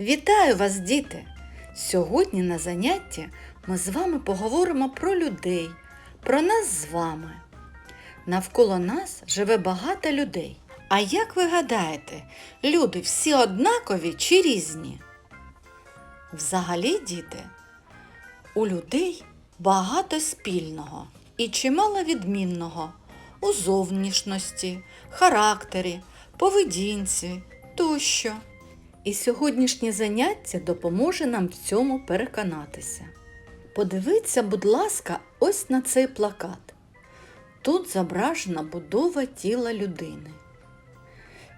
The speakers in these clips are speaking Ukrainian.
Вітаю вас, діти! Сьогодні на занятті ми з вами поговоримо про людей, про нас з вами. Навколо нас живе багато людей. А як ви гадаєте, люди всі однакові чи різні? Взагалі, діти, у людей багато спільного і чимало відмінного у зовнішності, характері, поведінці тощо. І сьогоднішнє заняття допоможе нам в цьому переконатися. Подивіться, будь ласка, ось на цей плакат. Тут зображена будова тіла людини.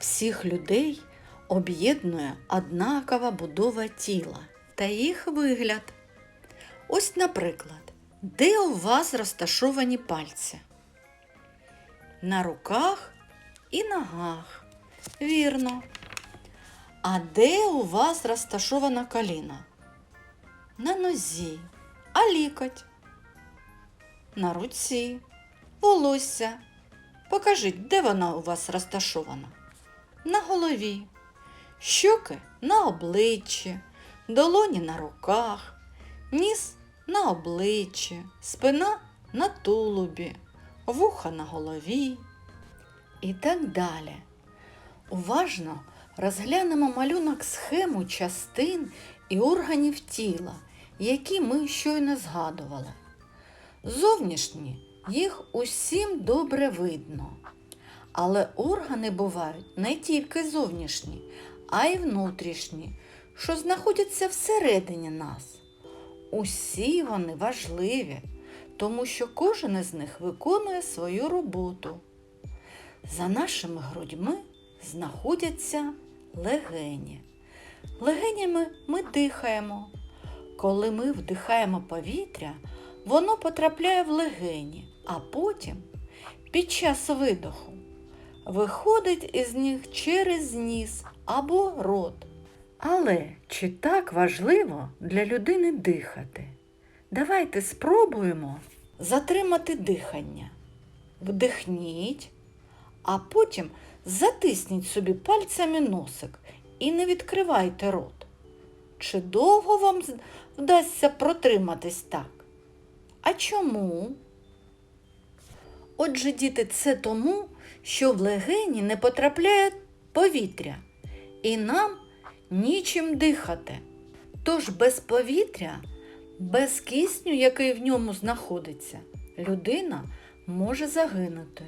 Всіх людей об'єднує однакова будова тіла та їх вигляд. Ось, наприклад, де у вас розташовані пальці? На руках і ногах. Вірно. А де у вас розташована коліна? На нозі, а лікоть? На руці, волосся. Покажіть, де вона у вас розташована? На голові, щоки на обличчі, долоні на руках, ніс на обличчі, спина на тулубі, вуха на голові і так далі. Уважно розглянемо малюнок схему частин і органів тіла, які ми щойно згадували. Зовнішні їх усім добре видно. Але органи бувають не тільки зовнішні, а й внутрішні, що знаходяться всередині нас. Усі вони важливі, тому що кожен із них виконує свою роботу. За нашими грудьми знаходяться легені. Легенями ми дихаємо. Коли ми вдихаємо повітря, воно потрапляє в легені, а потім, під час видоху, виходить із них через ніс або рот. Але чи так важливо для людини дихати? Давайте спробуємо затримати дихання. Вдихніть, а потім затисніть собі пальцями носик і не відкривайте рот. Чи довго вам вдасться протриматись так? А чому? Отже, діти, це тому, що в легені не потрапляє повітря, і нам нічим дихати. Тож без повітря, без кисню, який в ньому знаходиться, людина може загинути.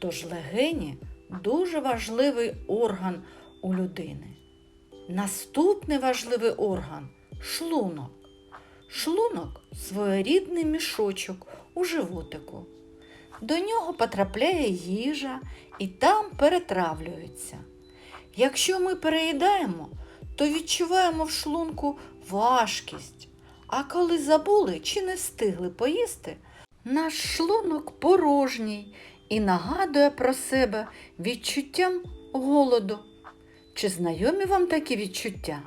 Тож легені дуже важливий орган у людини. Наступний важливий орган шлунок. Шлунок своєрідний мішочок у животику. До нього потрапляє їжа і там перетравлюється. Якщо ми переїдаємо, то відчуваємо в шлунку важкість. А коли забули чи не встигли поїсти, наш шлунок порожній і нагадує про себе відчуттям голоду. Чи знайомі вам такі відчуття?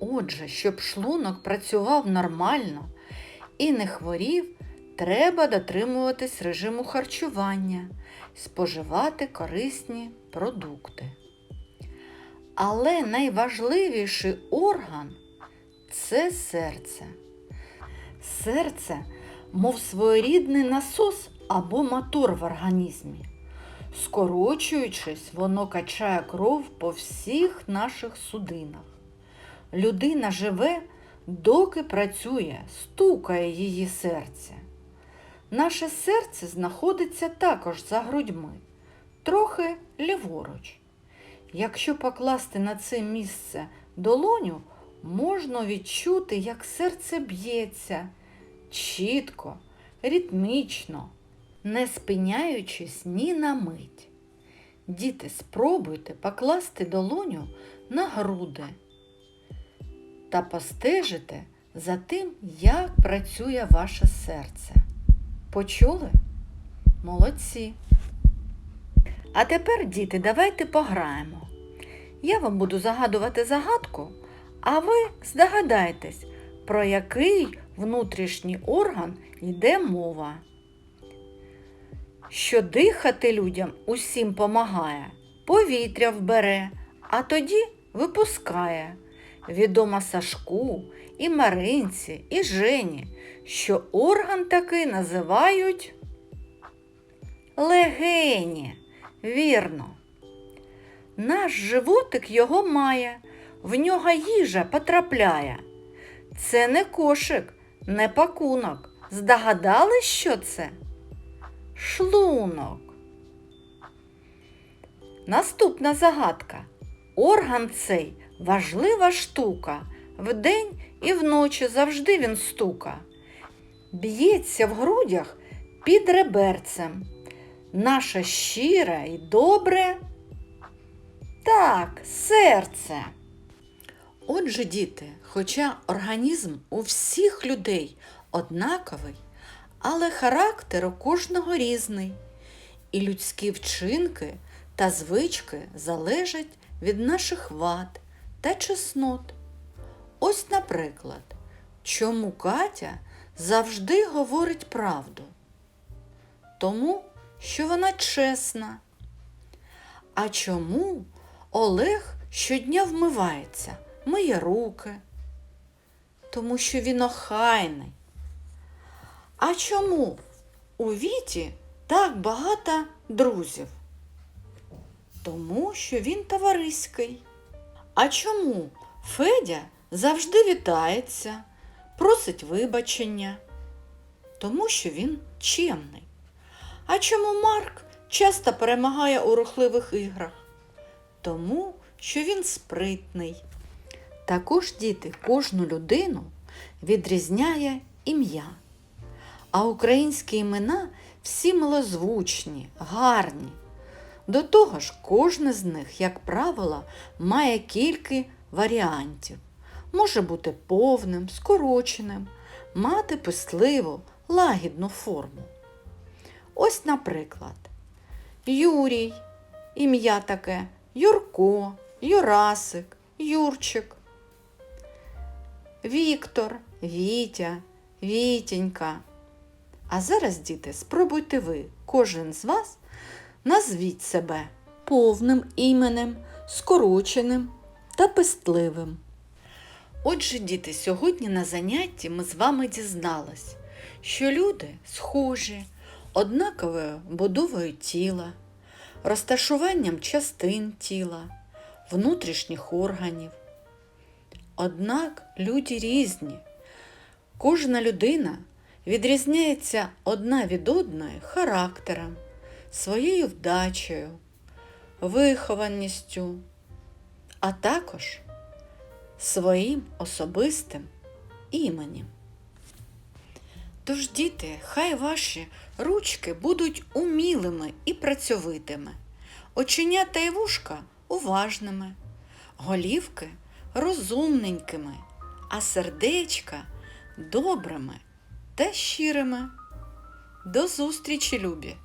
Отже, щоб шлунок працював нормально і не хворів, треба дотримуватись режиму харчування, споживати корисні продукти. Але найважливіший орган це серце. Серце, мов своєрідний насос або мотор в організмі. Скорочуючись, воно качає кров по всіх наших судинах. Людина живе, доки працює, стукає її серце. Наше серце знаходиться також за грудьми, трохи ліворуч. Якщо покласти на це місце долоню, можна відчути, як серце б'ється чітко, ритмічно, не спиняючись ні на мить. Діти, спробуйте покласти долоню на груди та постежите за тим, як працює ваше серце. Почули? Молодці! А тепер, діти, давайте пограємо. Я вам буду загадувати загадку, а ви здогадайтесь, про який внутрішній орган йде мова. Що дихати людям усім помагає, повітря вбере, а тоді випускає. Відомо Сашку, і Маринці, і Жені, що орган такий називають легені. Вірно. Наш животик його має, в нього їжа потрапляє. Це не кошик, не пакунок. Здогадались, що це? Шлунок. Наступна загадка. Орган цей важлива штука. Вдень і вночі завжди він стука. Б'ється в грудях під реберцем. Наше щире і добре. Так, серце. Отже, діти, хоча організм у всіх людей однаковий, але характер у кожного різний, і людські вчинки та звички залежать від наших вад та чеснот. Ось, наприклад, чому Катя завжди говорить правду? Тому, що вона чесна. А чому Олег щодня вмивається, миє руки? Тому що він охайний. А чому у Віті так багато друзів? Тому що він товариський. А чому Федя завжди вітається, просить вибачення? Тому що він чемний. А чому Марк часто перемагає у рухливих іграх? Тому що він спритний. Також діти кожну людину відрізняє ім'я. А українські імена всі милозвучні, гарні. До того ж, кожне з них, як правило, має кілька варіантів. Може бути повним, скороченим, мати писливу, лагідну форму. Ось, наприклад, Юрій, ім'я таке, Юрко, Юрасик, Юрчик. Віктор, Вітя, Вітенька. А зараз, діти, спробуйте ви, кожен з вас, назвіть себе повним іменем, скороченим та пестливим. Отже, діти, сьогодні на занятті ми з вами дізнались, що люди схожі, однаковою будовою тіла, розташуванням частин тіла, внутрішніх органів. Однак люди різні. Кожна людина відрізняється одна від одної характером, своєю вдачею, вихованістю, а також своїм особистим іменем. Тож, діти, хай ваші ручки будуть умілими і працьовитими, оченята і вушка уважними, голівки розумненькими, а сердечка добрими та щирими. До зустрічі, любі!